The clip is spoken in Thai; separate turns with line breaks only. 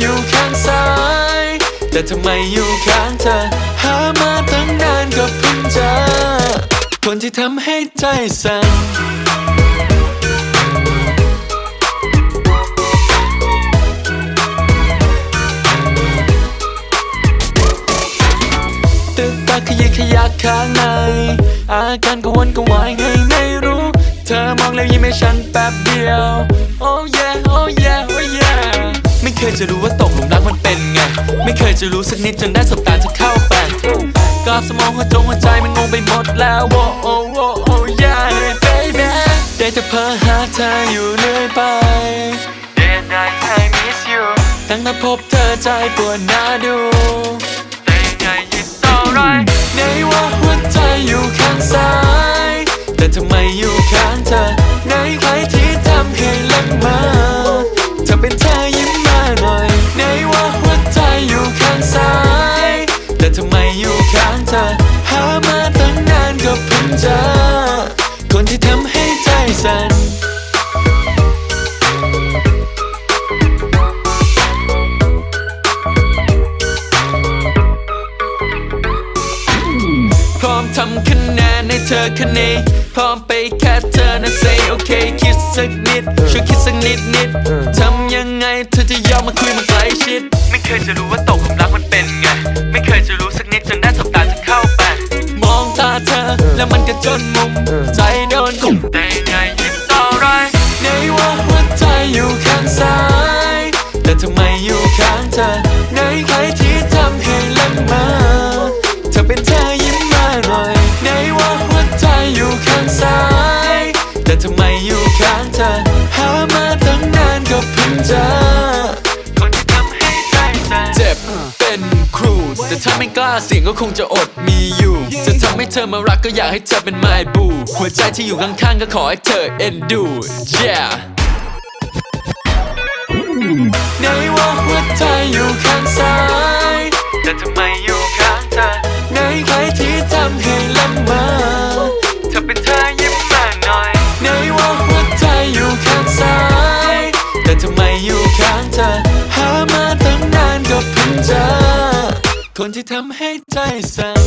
อยู่ข้างซ้าย แต่ทำไมอยู่ข้างเธอ หามาตั้งนานก็เพิ่งเจอคนที่ทำให้ใจสั่นตึกตาขยิกขยักข้างใน อาการกวลกังวายไงไม่รู้ เธอมองแล้วยิ้มให้ฉันแป๊บเดียว oh yeah ยจะรู้ว่าตกหลุมรักมันเป็นไง ไม่เคยจะรู้สักนิดจนได้สบตาเธอเข้าไปกราบสมองหัวจงหัวใจมันงงไปหมดแล้ว oh oh oh oh yeah baby ได้แต่เพ้อหาเธออยู่เรื่อยไป Day and night I miss you ตั้งแต่พบเธอใจปวดหน้าดู เธอ หามาตั้งนานก็เพิ่งเจอคนที่ทำให้ใจสั่นพร้อมทำคะแนนในเธอคะแนนพร้อมไปแค่เธอนะ say okay คิดสักนิดช่วยคิดสักนิดนิดทำยังไงเธอจะยอมมาคุยมาใกล้ชิด ไม่เคยจะรู้ว่าตกหลุม นมุมใจโดนกุมแต่ไงยิ้มต่อไรในว่าหัวใจอยู่ข้างซ้าย แต่ทำไมอยู่ข้างเธอในใครที่ทำให้ลังมาเธอเป็นเธอยิ้มมาหน่อยในว่าหัวใจอยู่ข้างซ้าย แต่ทำไมอยู่ข้างเธอหามาตั้งนานก็เพิ่งเจอ เจ็บเป็นครู แต่ถ้าไม่กล้าเสี่ยงก็คงจะอดมีอยู่ จะทำให้เธอมารักก็อยากให้เธอเป็น my boo หัวใจที่อยู่ข้างๆก็ขอให้เธอเอ็นดู yeah ในว่าหัวใจอยู่ข้างซ้ายแต่ทำไม คนที่ทำให้ใจสั่น